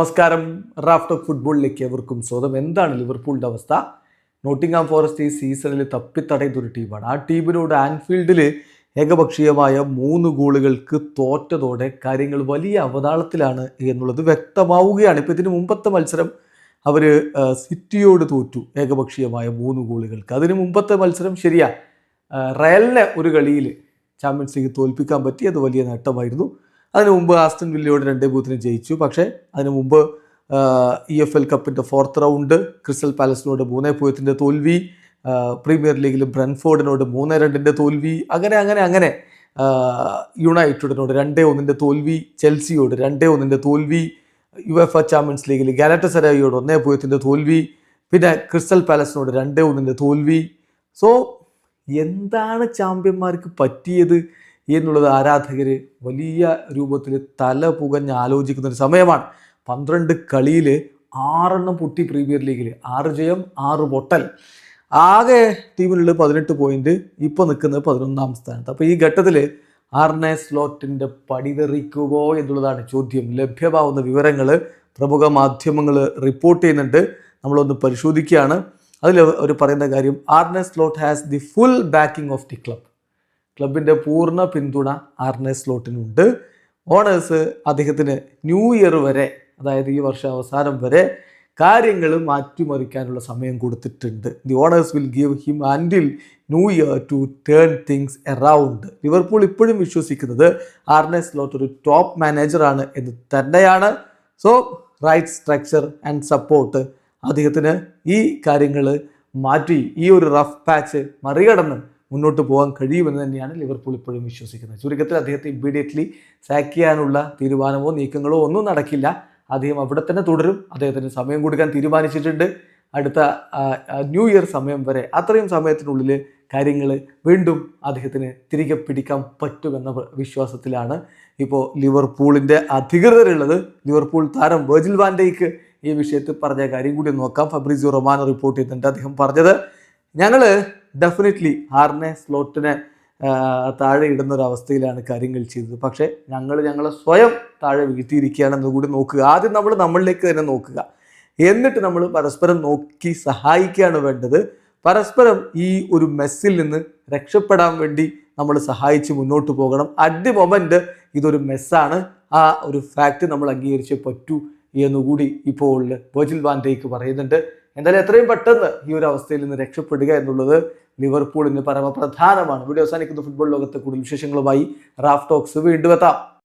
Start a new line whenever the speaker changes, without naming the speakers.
നമസ്കാരം. റാഫ്റ്റ് ഫുട്ബോളിലേക്ക് എവർക്കും സ്വാഗതം. എന്താണ് ലിവർപൂളിന്റെ അവസ്ഥ? നോട്ടിംഗ്ഹാം ഫോറസ്റ്റ് ഈ സീസണിൽ തപ്പിത്തടയുന്ന ഒരു ടീമാണ്. ആ ടീമിനോട് ആൻഫീൽഡിൽ ഏകപക്ഷീയമായ മൂന്ന് ഗോളുകൾക്ക് തോറ്റതോടെ കാര്യങ്ങൾ വലിയ അവതാളത്തിലാണ് എന്നുള്ളത് വ്യക്തമാവുകയാണ്. ഇപ്പം ഇതിന് മുമ്പത്തെ മത്സരം അവർ സിറ്റിയോട് തോറ്റു ഏകപക്ഷീയമായ മൂന്ന് ഗോളുകൾക്ക്. അതിന് മുമ്പത്തെ മത്സരം ശരിയാ റയലിനെ ഒരു കളിയിൽ ചാമ്പ്യൻസ് ലീഗ് തോൽപ്പിക്കാൻ പറ്റി. അത് വലിയ നേട്ടമായിരുന്നു. അതിനു മുമ്പ് ആസ്റ്റൺ വില്ലയോട് രണ്ടേ ബൂത്തിന് ജയിച്ചു. പക്ഷേ അതിനു മുമ്പ് ഇ എഫ് എൽ കപ്പിന്റെ ഫോർത്ത് റൗണ്ട് ക്രിസ്റ്റൽ പാലസിനോട് മൂന്നേ പൂജ്യത്തിന്റെ തോൽവി പ്രീമിയർ ലീഗിൽ ബ്രൻഫോർഡിനോട് മൂന്ന് രണ്ടിന്റെ തോൽവി അങ്ങനെ അങ്ങനെ അങ്ങനെ യുണൈറ്റഡിനോട് രണ്ടേ ഒന്നിന്റെ തോൽവി ചെൽസിയോട് രണ്ടേ ഒന്നിന്റെ തോൽവി യു എഫ് എ ചാമ്പ്യൻസ് ലീഗിൽ ഗാലറ്റസരായിയോട് ഒന്നേ പൂജ്യത്തിന്റെ തോൽവി പിന്നെ ക്രിസ്റ്റൽ പാലസിനോട് രണ്ടേ ഒന്നിന്റെ തോൽവി. സോ എന്താണ് ചാമ്പ്യന്മാർക്ക് പറ്റിയത്? എന്നുള്ളത് ആരാധകർ വലിയ രൂപത്തിൽ തല പുകഞ്ഞ് ആലോചിക്കുന്ന ഒരു സമയമാണ്. പന്ത്രണ്ട് കളിയിൽ ആറെണ്ണം പൊട്ടി പ്രീമിയർ ലീഗിൽ ആറ് ജയം ആറ് പൊട്ടൽ. ആകെ ടീമിലുള്ള പതിനെട്ട് പോയിന്റ്. ഇപ്പോൾ നിൽക്കുന്നത് പതിനൊന്നാം സ്ഥാനത്ത്. അപ്പോൾ ഈ ഘട്ടത്തിൽ ആർനെ സ്ലോട്ടിന്റെ പടിതെറിക്കുമോ എന്നുള്ളതാണ് ചോദ്യം. ലഭ്യമാവുന്ന വിവരങ്ങൾ പ്രമുഖ മാധ്യമങ്ങൾ റിപ്പോർട്ട് ചെയ്യുന്നുണ്ട്. നമ്മളൊന്ന് പരിശോധിക്കുകയാണ്. അതിൽ അവർ പറയുന്ന കാര്യം Arne Slot has the full backing of the club. ക്ലബിന്റെ പൂർണ പിന്തുണ ആർനെ സ്ലോട്ടിനുണ്ട്. ഓണേഴ്സ് അദ്ദേഹത്തിന് ന്യൂ ഇയർ വരെ അതായത് ഈ വർഷം അവസാനം വരെ കാര്യങ്ങൾ മാറ്റിമറിക്കാനുള്ള സമയം കൊടുത്തിട്ടുണ്ട്. The owners will give him until new year to turn things around. Liverpool ഇപ്പോഴും വിശ്വസിക്കുന്നത് ആർനെ സ്ലോട്ട് ഒരു ടോപ്പ് മാനേജറാണ് എന്ന് തന്നെയാണ്. So right structure and support അദ്ദേഹത്തിന് ഈ കാര്യങ്ങൾ മാറ്റി ഈ ഒരു റഫ് പാച്ച് മറികടന്ന് മുന്നോട്ട് പോകാൻ കഴിയുമെന്ന് തന്നെയാണ് ലിവർപൂൾ ഇപ്പോഴും വിശ്വസിക്കുന്നത്. ചുരുക്കത്തിൽ അദ്ദേഹത്തെ ഇമ്മീഡിയറ്റ്ലി സാക്ക് ചെയ്യാനുള്ള തീരുമാനമോ നീക്കങ്ങളോ ഒന്നും നടക്കില്ല. അദ്ദേഹം അവിടെ തന്നെ തുടരും. അദ്ദേഹത്തിന് സമയം കൊടുക്കാൻ തീരുമാനിച്ചിട്ടുണ്ട്. അടുത്ത ന്യൂ ഇയർ സമയം വരെ അത്രയും സമയത്തിനുള്ളിൽ കാര്യങ്ങൾ വീണ്ടും അദ്ദേഹത്തിന് തിരികെ പിടിക്കാൻ പറ്റുമെന്ന വിശ്വാസത്തിലാണ് ഇപ്പോൾ ലിവർപൂളിന്റെ അധികൃതരുള്ളത്. ലിവർപൂൾ താരം വെർജിൽ വാൻഡേക്ക് ഈ വിഷയത്തിൽ പറഞ്ഞ കാര്യം കൂടി നോക്കാം. ഫബ്രിസിയോ റൊമാനോ റിപ്പോർട്ട് ചെയ്തിട്ടുണ്ട് അദ്ദേഹം പറഞ്ഞത്. ഞങ്ങൾ ഡെഫിനറ്റ്ലി ആറിനെ സ്ലോട്ടിനെ താഴെ ഇടുന്ന ഒരു അവസ്ഥയിലാണ് കാര്യങ്ങൾ ചെയ്തത്. പക്ഷേ ഞങ്ങൾ ഞങ്ങളെ സ്വയം താഴെ വീഴ്ത്തിയിരിക്കുകയാണെന്ന് കൂടി നോക്കുക. ആദ്യം നമ്മൾ നമ്മളിലേക്ക് തന്നെ നോക്കുക. എന്നിട്ട് നമ്മൾ പരസ്പരം നോക്കി സഹായിക്കുകയാണ് വേണ്ടത്. പരസ്പരം ഈ ഒരു മെസ്സിൽ നിന്ന് രക്ഷപ്പെടാൻ വേണ്ടി നമ്മൾ സഹായിച്ച് മുന്നോട്ട് പോകണം. അറ്റ് ദി മൊമെന്റ് ഇതൊരു മെസ്സാണ്. ആ ഒരു ഫാക്റ്റ് നമ്മൾ അംഗീകരിച്ചേ പറ്റൂ എന്നുകൂടി ഇപ്പോൾ ബോജിൽ വാൻഡേക്ക് പറയുന്നുണ്ട്. എന്തായാലും എത്രയും പെട്ടെന്ന് ഈ ഒരു അവസ്ഥയിൽ നിന്ന് രക്ഷപ്പെടുക എന്നുള്ളത് ലിവർപൂളിന് പരമപ്രധാനമാണ്. വീഡിയോ അവസാനിക്കുന്ന. ഫുട്ബോൾ ലോകത്തെ കൂടുതൽ വിശേഷങ്ങളുമായി റാഫ് ടോക്സ്. വീണ്ടും എത്താം.